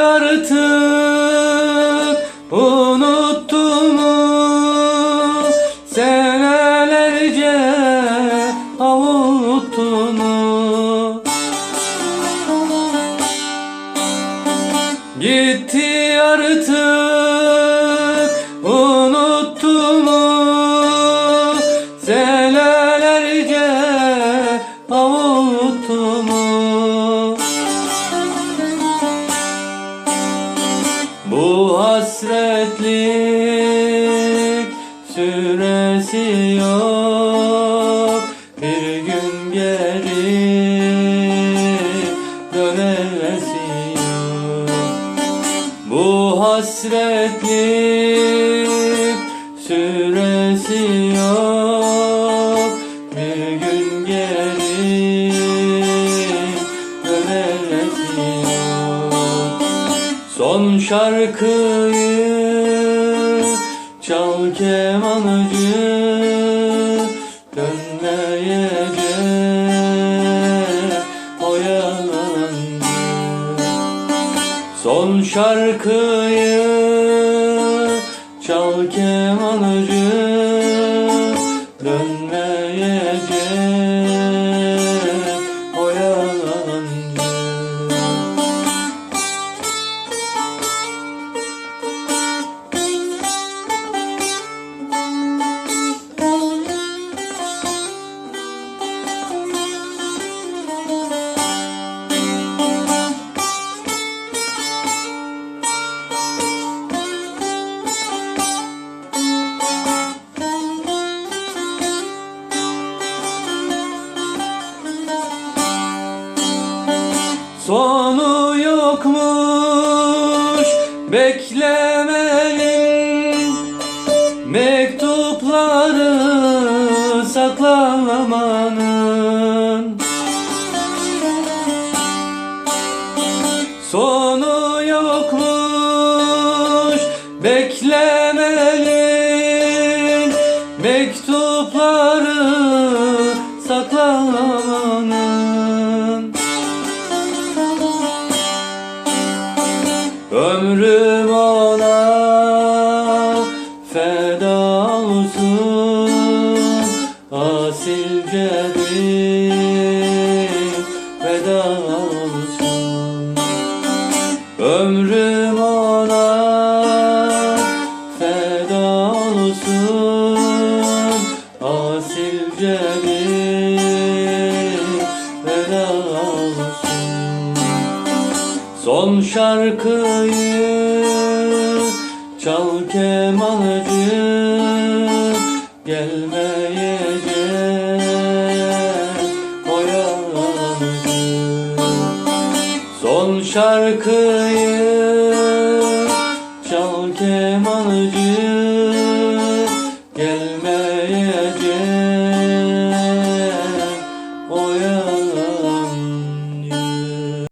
artık unuttu mu senelerce avuttu Gitti artık hasretlik süresi yok. Bir gün geri dönesi yok. Bu hasretlik süresi yok. Bir gün geri dönesi yok Son şarkıyı çal kemanıcı Dönmeyecek o yalancı. Son şarkıyı çal kemanıcı Sonu yokmuş beklemenin. Mektupları saklamanın. Sonu yokmuş beklemenin olsun Son şarkıyı çal kemanıcı Gelmeyecek o yalancı Son şarkıyı çal kemanıcı